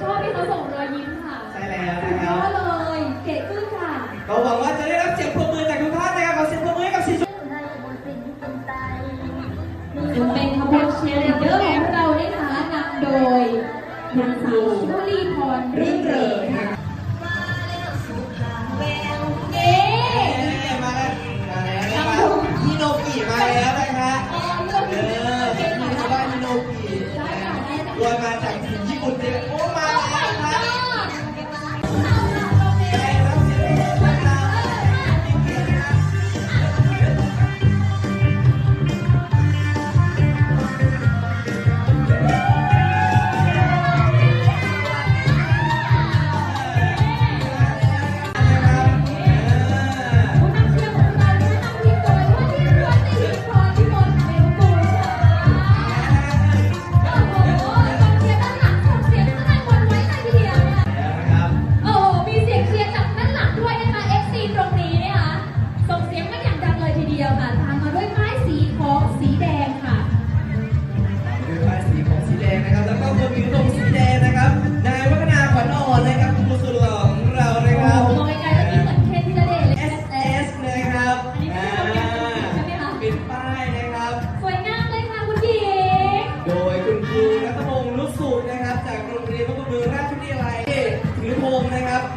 ชอบที่เขาส่งรอยยิ้มค่ะใช่แล้วสุนะดคยรัอบดเลยเก๋ขึ้นค่ะก็หวังว่าจะได้รับเสียงปรบมือจากทุกท่านนะครับขอเสียงปรบมือให้กับสีชมจึงเป็นขบวนเชียร์ลีดเดอร์ของเรานะคะนำโดยนางสาวชิวลีพรรื่นเริง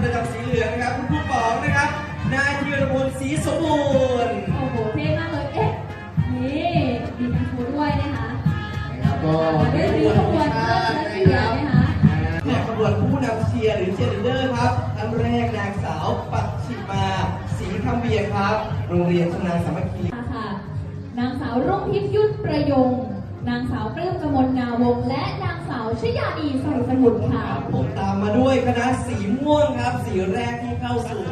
ประจำสีเหลืองนะครับคุณครูป๋องนะครับ นายธีรพลศรีสมบูรณ์โอ้โหเท่มากเลย เอ๊ะ นี่มีทั้งครูด้วยนะคะนะครับก็ด้วยสีขบวนเลิศและเสียนะคะและขบวนผู้นำเชียร์หรือเชียร์ลีดเดอร์ครับท่านแรกนางสาวปักชิมาศรีคำเบียงครับ โรงเรียนชนาสามัคคีค่ะ นางสาวรุ่งทิพย์ยุทธประยง นางสาวปลื้มกมลนาวงศ์และนางสาวชยานีใส่สมุทรค่ะ ครับผมตามมาด้วยคณะสีม่วงครับ สีแรกที่เข้าสู่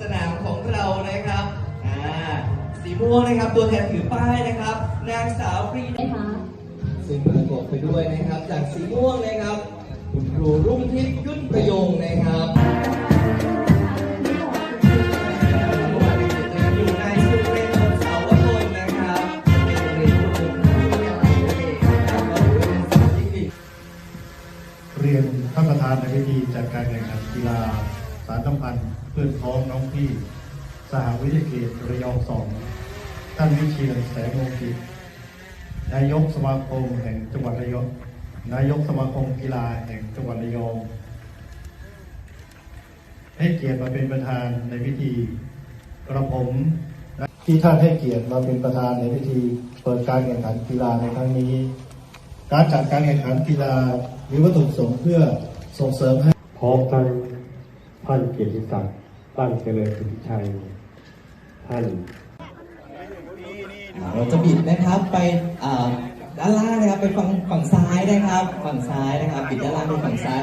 สนามของเรานะครับอ่าสีม่วงนะครับ ตัวแทนถือป้ายนะครับ นางสาวปรีนะคะ ซึ่งประกอบไปด้วยนะครับ จากสีม่วงนะครับานปรในพิธีจัดการแข่งขันกีฬาสารสัมพันธ์เพื่อนพ้องน้องพี่ สหวิทยาเขตระยองสองท่านวิเชียรแสงโลกิจนายกสมาคมแห่งจังหวัดระยอง นายกสมาคมกีฬาแห่งจังหวัดระยอง ให้เกียรติมาเป็นประธานในพิธีกระผมที่ท่านให้เกียรติมาเป็นประธานในพิธีเปิดการแข่งขันกีฬาในครั้งนี้ การจัดการแข่งขันกีฬามีวัตถุประสงค์เพื่อ ส่งเสริมให้พร้อมทั้งท่านเกียรติศักดิ์ตั้งเจริญสุทธิชัย ท่านเราจะบิดนะครับไปอ่าด้านล่างนะครับไปฝั่งฝั่งซ้ายนะครับ ฝั่งซ้ายนะครับบิดด้านล่างไปฝั่งซ้าย